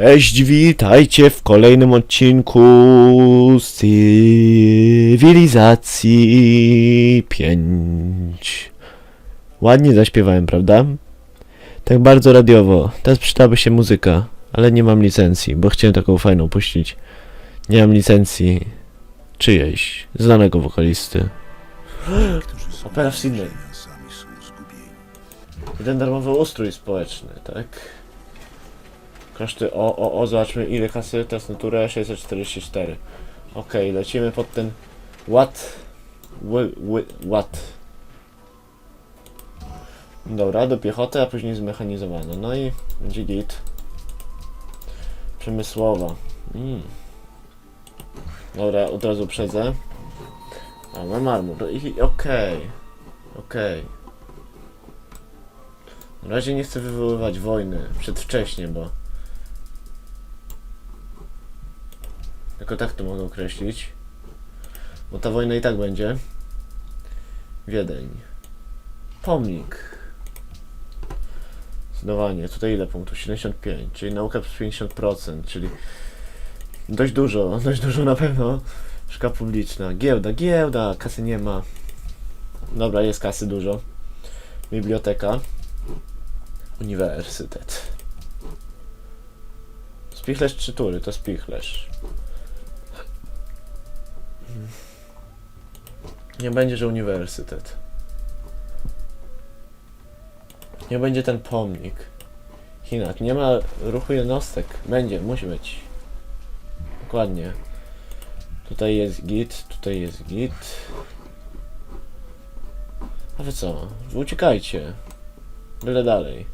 Cześć, witajcie w kolejnym odcinku z cywilizacji 5. Ładnie zaśpiewałem, prawda? Tak bardzo radiowo. Teraz przydałaby się muzyka, ale nie mam licencji, bo chciałem taką fajną puścić. Nie mam licencji czyjejś, znanego wokalisty. Opera w Sydney. Jeden darmowy ustrój społeczny, tak? Koszty, o, o, o, zobaczmy ile kasy, test natury 644. Okej, lecimy pod ten wy, what? Dobra, do piechoty, a później zmechanizowane. No i będzie git. Przemysłowa. Mm. Dobra, od razu przedzę. A, mam armor. I okej. Okej. Na razie nie chcę wywoływać wojny przedwcześnie, bo. Tylko tak to mogę określić. Bo ta wojna i tak będzie. Wiedeń. Pomnik. Zdawanie. Tutaj ile punktów? 75, czyli nauka plus 50%, czyli dość dużo, dość dużo na pewno. Szkoła publiczna. Giełda, giełda, kasy nie ma. Dobra, jest kasy dużo. Biblioteka. Uniwersytet. Spichlerz czy tury? To spichlerz. Nie będzie, że uniwersytet. Nie będzie ten pomnik. Chinach. Nie ma ruchu jednostek. Będzie, musi być. Dokładnie. Tutaj jest git, tutaj jest git. A wy co? Uciekajcie. Byle dalej.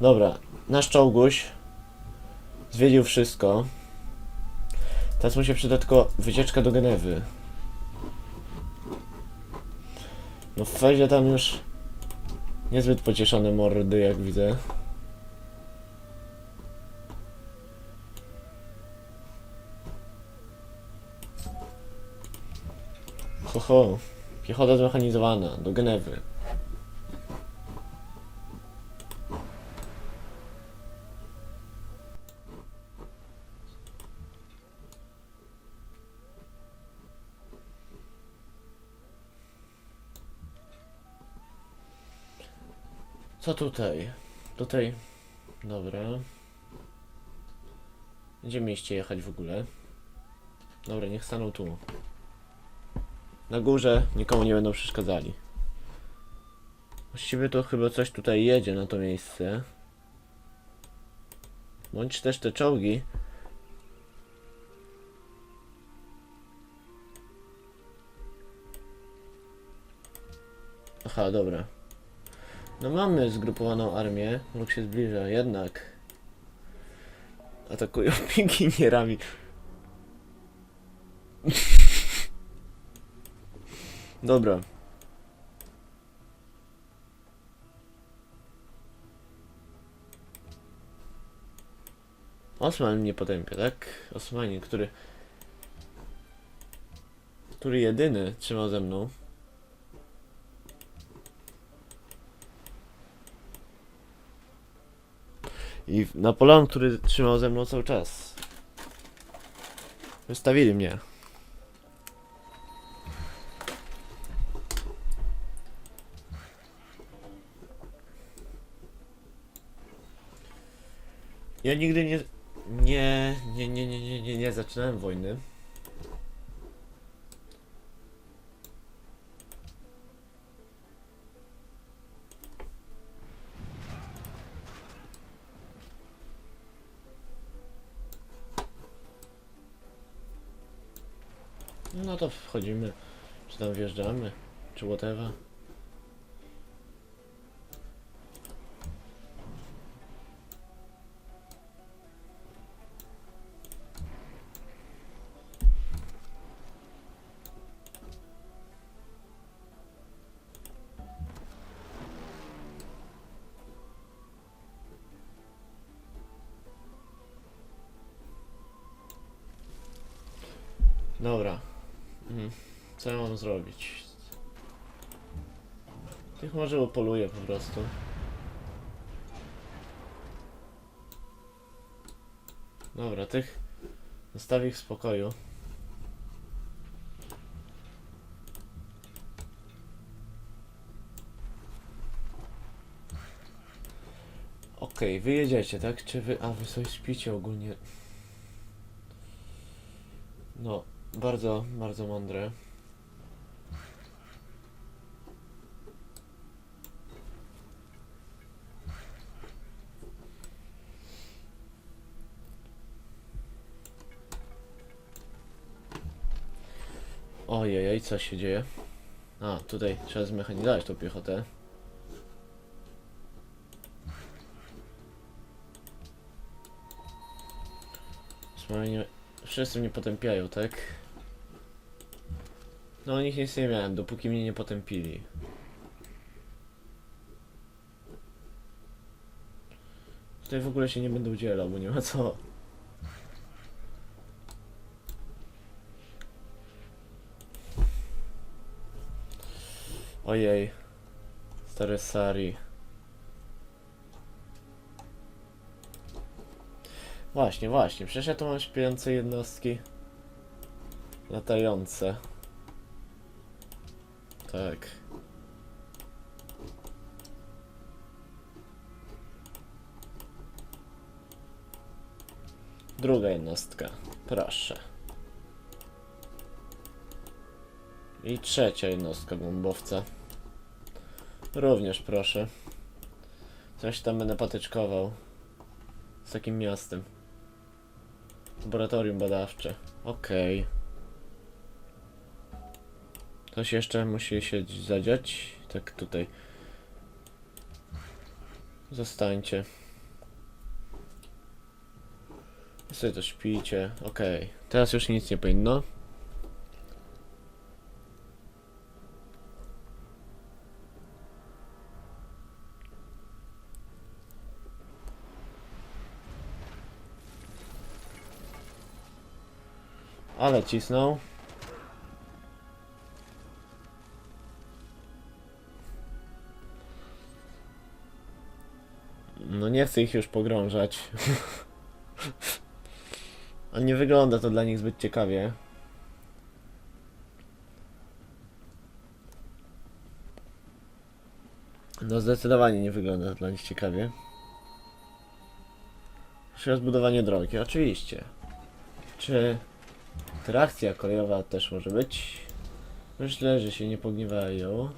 Dobra, nasz czołguś zwiedził wszystko. Teraz mu się przyda tylko wycieczka do Genewy. No w Fezie tam już niezbyt pocieszone mordy, jak widzę. Ho, ho. Piechota zmechanizowana, do Genewy. Co tutaj? Tutaj. Dobra. Gdzie mieliście jechać w ogóle? Dobra, niech staną tu. Na górze nikomu nie będą przeszkadzali. Właściwie to chyba coś tutaj jedzie na to miejsce. Bądź też te czołgi. Aha, dobra. No mamy zgrupowaną armię. Wróg się zbliża, jednak. Atakują piginierami. Dobra. Osman mnie potępia, tak? Osmanin, który... Który jedyny trzymał ze mną. I Napoleon, który trzymał ze mną cały czas. Wystawili mnie. Ja nigdy nie. Nie, nie, nie, nie, nie, nie, zaczynałem wojny. No to wchodzimy, czy tam wjeżdżamy, czy whatever. Dobra. Mhm. Co ja mam zrobić? Tych może upoluję po prostu. Dobra, tych zostawię ich w spokoju. Okej, okay, wyjedziecie, tak? Czy wy... A, wy sobie śpicie ogólnie. No bardzo, bardzo mądre. Ojej, co się dzieje? A, tutaj trzeba zmechanizować tą piechotę. Wszyscy mnie potępiają, tak? No nich nic nie miałem, dopóki mnie nie potępili. Tutaj w ogóle się nie będę udzielał, bo nie ma co. Ojej. Stary Sari. Właśnie, właśnie. Przecież ja tu mam śpiące jednostki. Latające. Tak. Druga jednostka. Proszę. I trzecia jednostka bombowca. Również proszę. Coś tam będę patyczkował. Z takim miastem. Laboratorium badawcze. Okej. Coś jeszcze musi się zadziać. Tak tutaj. Zostańcie. Sobie to śpijcie. Okej. Teraz już nic nie powinno. Ale cisnął. Nie chcę ich już pogrążać. A nie wygląda to dla nich zbyt ciekawie. No zdecydowanie nie wygląda to dla nich ciekawie. Jeszcze rozbudowanie drogi, oczywiście. Czy trakcja kolejowa też może być? Myślę, że się nie pogniewają.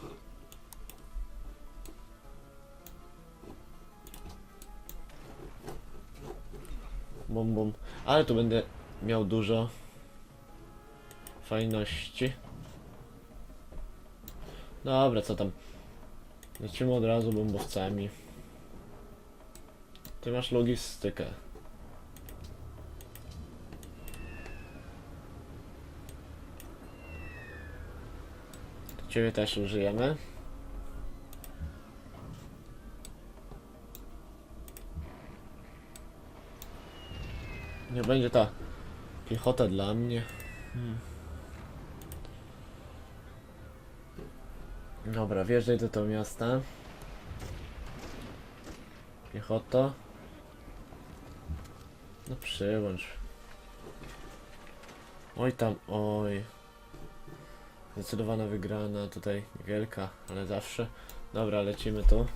Bum, bum. Ale tu będę miał dużo fajności. Dobra, co tam? Lecimy od razu bombowcami. Ty masz logistykę. Ciebie też użyjemy. Nie będzie ta piechota dla mnie. Hmm. Dobra, wjeżdżaj do tego miasta. Piechota. No przyłącz. Oj tam, oj. Zdecydowana wygrana tutaj, wielka, ale zawsze. Dobra, lecimy tu.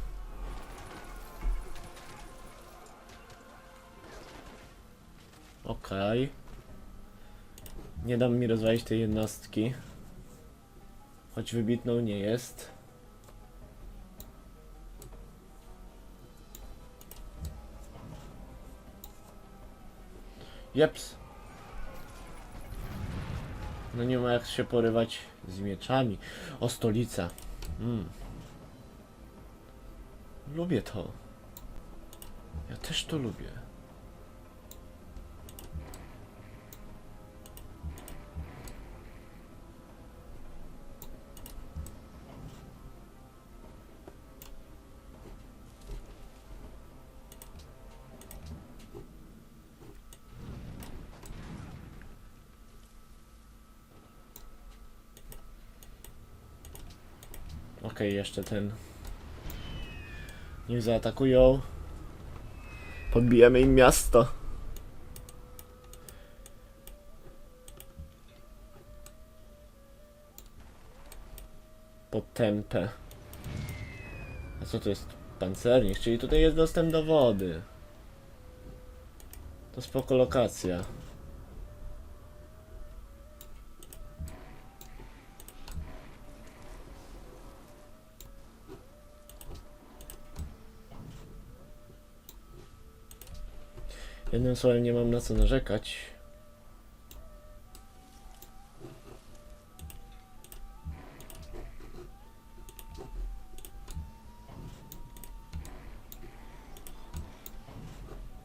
Okej. Nie dam mi rozwalić tej jednostki. Choć wybitną nie jest. Jeps. No nie ma jak się porywać z mieczami. O, stolica. Mm. Lubię to. Ja też to lubię. Okej, jeszcze ten. nie zaatakują. Pobijemy im miasto. Potępę. A co to jest? Pancernik, czyli tutaj jest dostęp do wody. To spoko lokacja. Jednym słowem nie mam na co narzekać.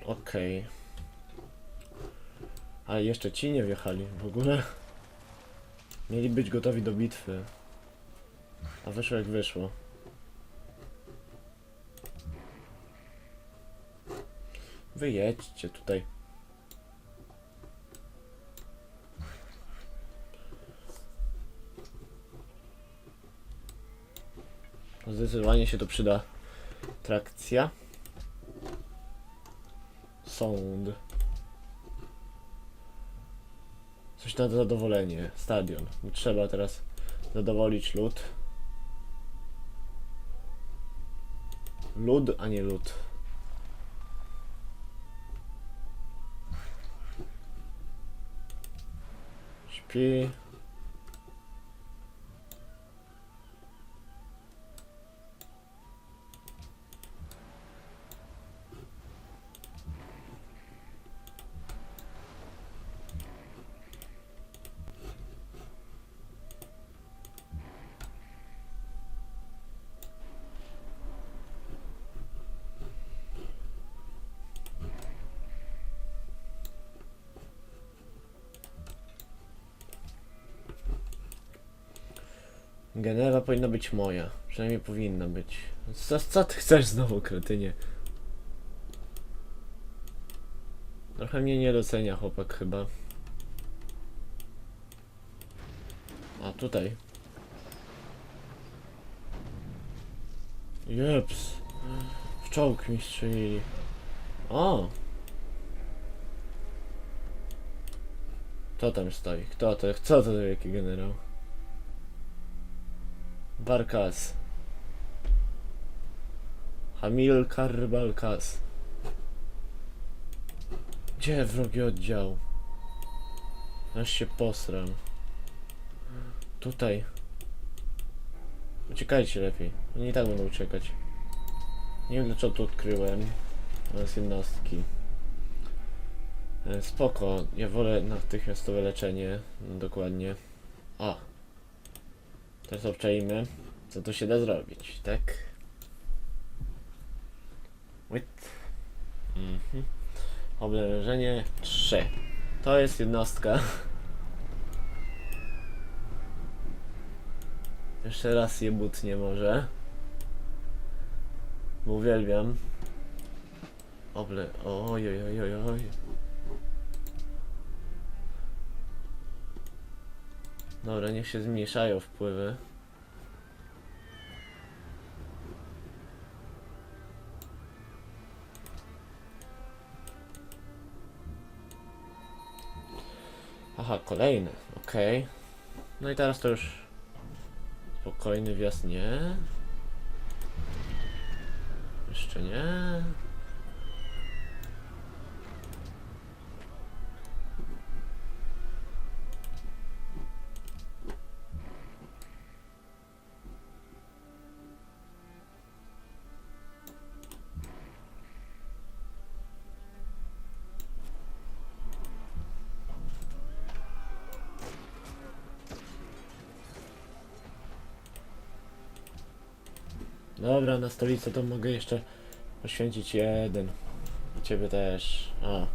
Okej. Ale jeszcze ci nie wjechali w ogóle. Mieli być gotowi do bitwy. A wyszło jak wyszło. Wyjedźcie tutaj. Zdecydowanie się to przyda. Trakcja. Sound. Coś na zadowolenie. Stadion. Trzeba teraz zadowolić lud. Lud, a nie lud. Okay. Powinna być moja. Przynajmniej powinna być. Co, co ty chcesz znowu, kretynie? Trochę mnie nie docenia chłopak chyba. A tutaj. Jeps. W czołg mi strzelili. O! Kto tam stoi? Kto to? Co to wielki generał? Barkas. Hamilkar Balkas. Gdzie wrogi oddział? Aż się posram. Tutaj. Uciekajcie lepiej. Oni i tak będą uciekać. Nie wiem dlaczego to odkryłem. Oraz jednostki. E, Spoko. Ja wolę natychmiastowe leczenie. No, dokładnie. A. Teraz obczajmy, co tu się da zrobić, tak? Wait. Mhm. Oblężenie 3. To jest jednostka. Jeszcze raz je butnie może. Bo uwielbiam. Oble... Oj, oj, oj, oj, oj. Dobra, niech się zmniejszają wpływy. Aha, kolejny, okej. No i teraz to już spokojny wjazd, nie? Jeszcze nie. Dobra, na stolicę to mogę jeszcze poświęcić jeden. I ciebie też. O.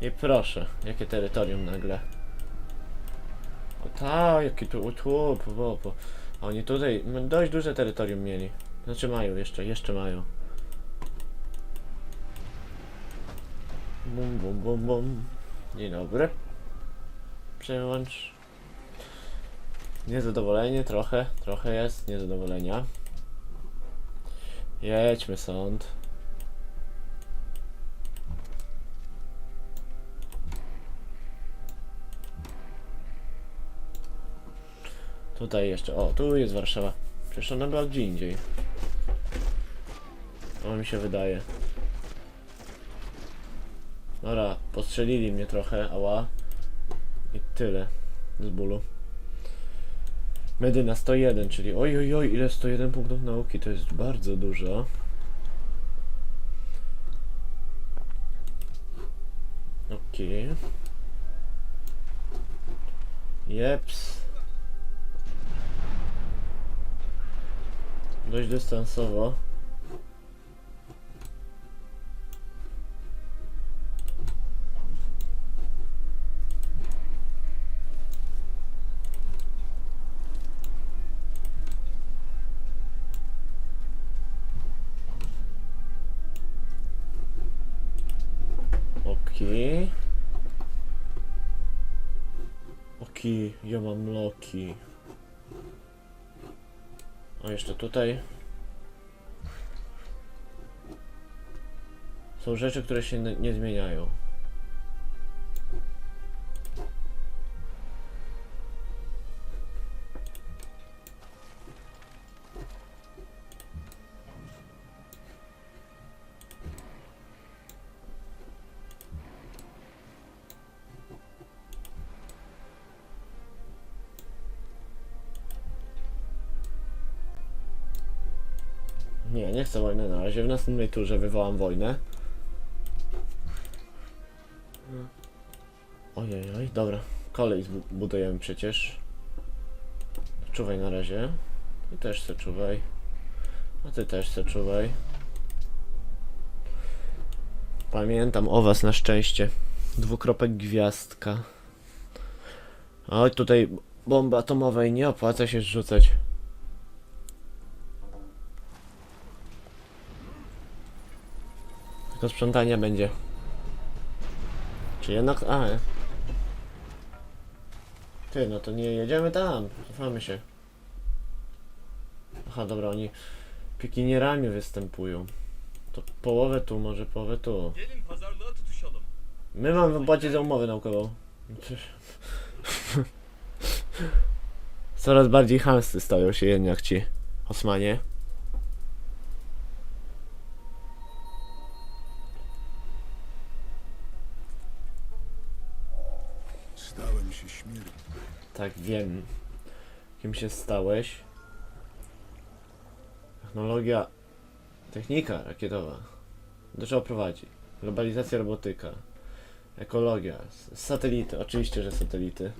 I proszę, jakie terytorium nagle. O tak, jaki tu po, po, po. Oni tutaj dość duże terytorium mieli. Znaczy mają jeszcze, jeszcze mają. Bum, bum, bum, bum. Dzień dobry. Przełącz. Niezadowolenie trochę, trochę jest niezadowolenia. Jedźmy sąd. Tutaj jeszcze, o, tu jest Warszawa. Przecież ona była gdzie indziej. O, mi się wydaje. Dobra, postrzelili mnie trochę, ała. I tyle z bólu. Medyna 101, czyli oj oj oj, ile 101 punktów nauki, to jest bardzo dużo. Okej. Jeps. Dość dystansowo. Tutaj. Są rzeczy, które się nie zmieniają. Nie, nie chcę wojny na razie. W następnej turze wywołam wojnę. Ojej, oj, dobra. Kolej budujemy przecież. Czuwaj na razie. Ty też se czuwaj. A ty też se czuwaj. Pamiętam o was na szczęście. Dwukropek gwiazdka. Oj, tutaj bomby atomowej nie opłaca się rzucać. Tylko sprzątania będzie. Czy jednak... A. Ty, no to nie jedziemy tam. Cofamy się. Aha, dobra, oni pikinierami występują. To połowę tu, może połowę tu. Gelin pazarlığa tutuşalım. My mamy wypłacić za umowę naukową. Przecież- Coraz bardziej chamscy stają się jednak ci Osmanie. Tak, wiem. Kim się stałeś? Technologia. Technika rakietowa. Do czego prowadzi? Globalizacja robotyka. Ekologia. Satelity. Oczywiście, że satelity.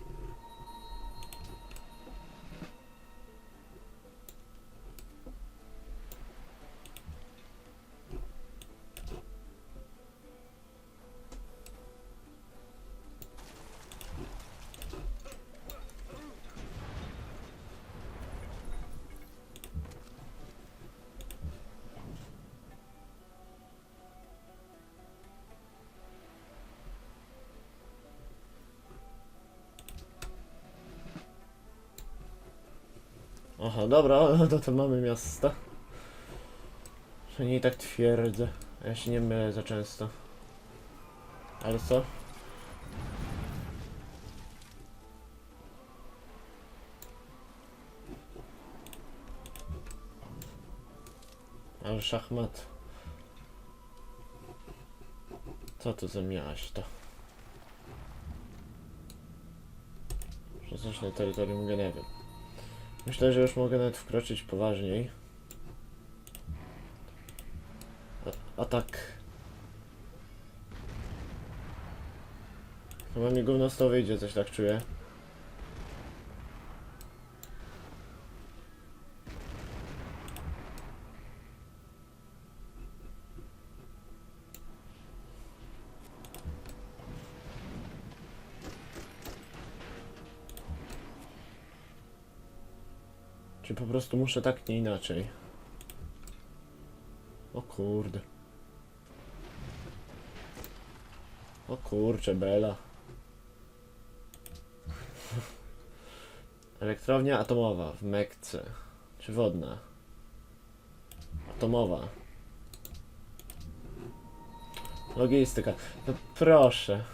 Aha, dobra, no to mamy miasta. Nie tak twierdzę. Ja się nie mylę za często. Ale co? Ale szachmat. Co to za miasto? Coś na terytorium Genewy. Myślę, że już mogę nawet wkroczyć poważniej. A, tak. Chyba mi gówno z toho wyjdzie, coś tak czuję. Czy po prostu muszę tak, nie inaczej? O kurde. O kurcze, Bela. Elektrownia atomowa w Mekce. Czy wodna? Atomowa. Logistyka. No proszę.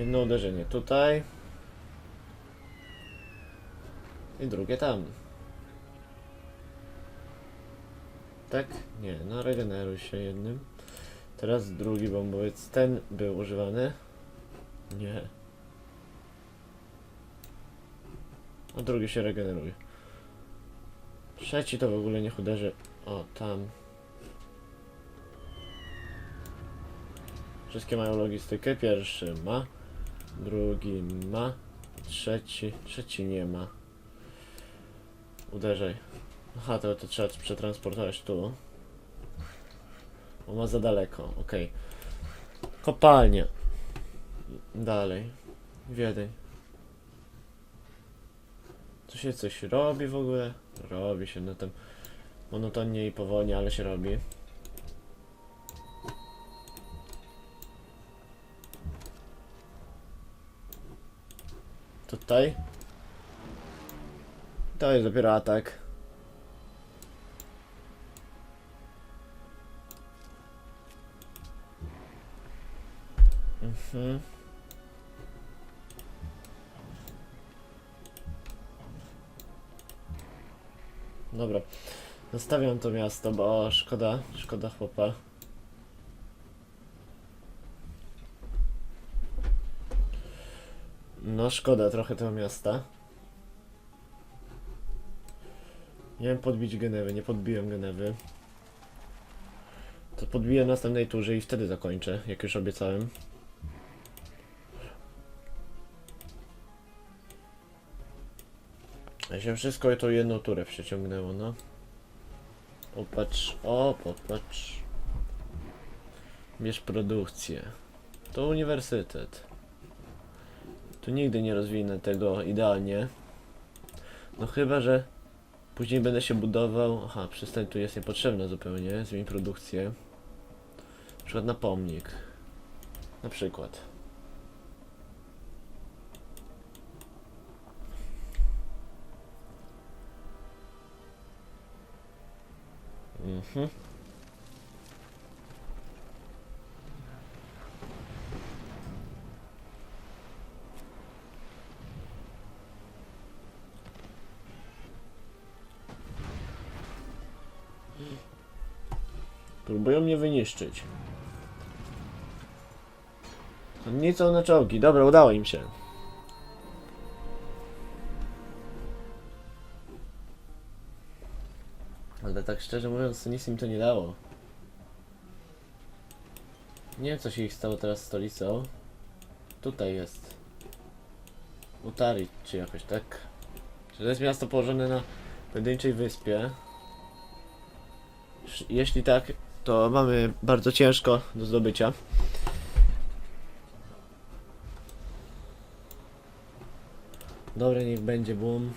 Jedno uderzenie tutaj. I drugie tam. Tak? Nie, no regeneruj się jednym. Teraz drugi bombowiec. Ten był używany. Nie. A drugi się regeneruje. Trzeci to w ogóle niech uderzy. O, tam. Wszystkie mają logistykę. Pierwszy ma. Drugi ma. Trzeci. Trzeci nie ma. Uderzaj. Aha, to, to trzeba przetransportować tu. On ma za daleko, okej. Kopalnia. Dalej. Wiedeń. Tu się coś robi w ogóle? Robi się na tym monotonnie i powolnie, ale się robi. Tutaj. To jest dopiero atak. Mhm. Dobra. Zostawiam to miasto, bo szkoda, szkoda chłopa. No szkoda trochę tego miasta. Miałem podbić Genewy, nie podbiłem Genewy. To podbiję w następnej turze i wtedy zakończę, jak już obiecałem. A się wszystko to jedną turę przeciągnęło, no. Popatrz, o, popatrz. Bierz produkcję. To uniwersytet. Tu nigdy nie rozwinę tego idealnie. No chyba, że później będę się budował. Aha, przystań tu jest niepotrzebna zupełnie. Zmień produkcję. Na przykład na pomnik. Na przykład. Mhm. Próbują mnie wyniszczyć. Są na czołgi. Dobra, udało im się. Ale tak szczerze mówiąc, nic im to nie dało. Nie wiem, co się ich stało teraz stolicą. Tutaj jest. Utari, czy jakoś tak. Czy to jest miasto położone na pojedynczej wyspie? Jeśli tak, to mamy bardzo ciężko do zdobycia. Dobra, niech będzie boom.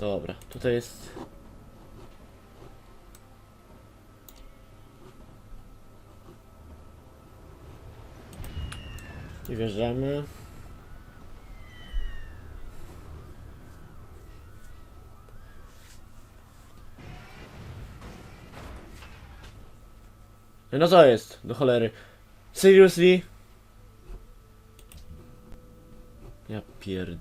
Dobra, tutaj jest. I wjeżdżamy. No co jest? Do cholery. Seriously? Ja pierd...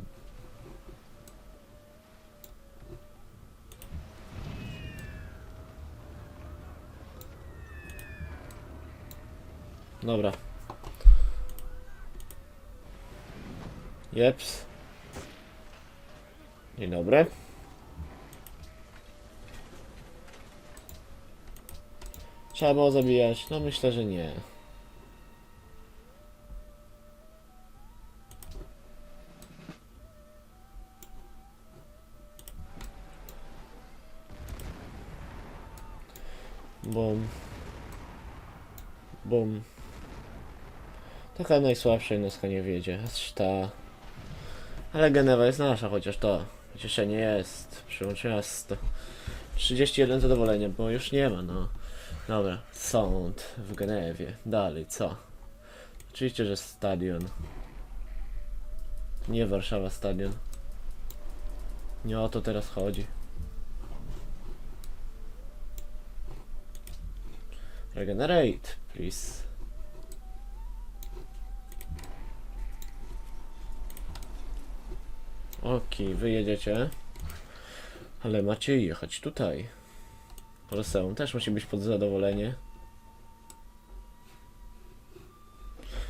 Dobra. Jeps. Dzień dobry. Trzeba było zabijać? No myślę, że nie. Bum. Bum. Taka najsłabsza jednostka nie wiedzie. Ta. Ale Genewa jest nasza, chociaż to. Pocieszenie jest. Przyłącz miasto. 31 zadowolenia, bo już nie ma, no. Dobra, sąd w Genewie. Dalej, co? Oczywiście, że stadion. Nie Warszawa stadion. Nie o to teraz chodzi. Regenerate, please. Okej, wy jedziecie. Ale macie jechać tutaj. Roseum też musi być pod zadowolenie.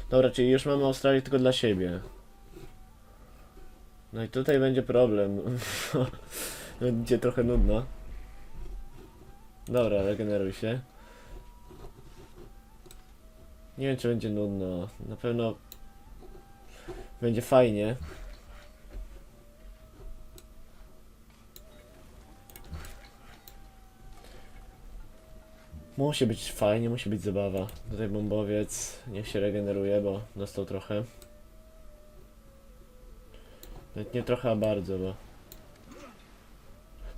Dobra, czyli już mamy Australię tylko dla siebie. No i tutaj będzie problem. będzie trochę nudno. Dobra, regeneruj się. Nie wiem, czy będzie nudno. Na pewno będzie fajnie. Musi być fajnie, musi być zabawa. Tutaj bombowiec niech się regeneruje, bo dostał trochę. Nawet nie trochę, a bardzo, bo...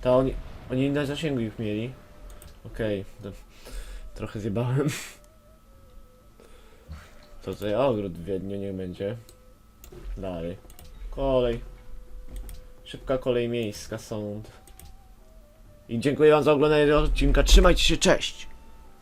Ta oni, oni na zasięgu ich mieli. Okej, to trochę zjebałem. To tutaj ogród w Wiedniu niech będzie. Dalej. Kolej. Szybka kolej miejska, sąd. I dziękuję wam za oglądanie odcinka. Trzymajcie się, cześć!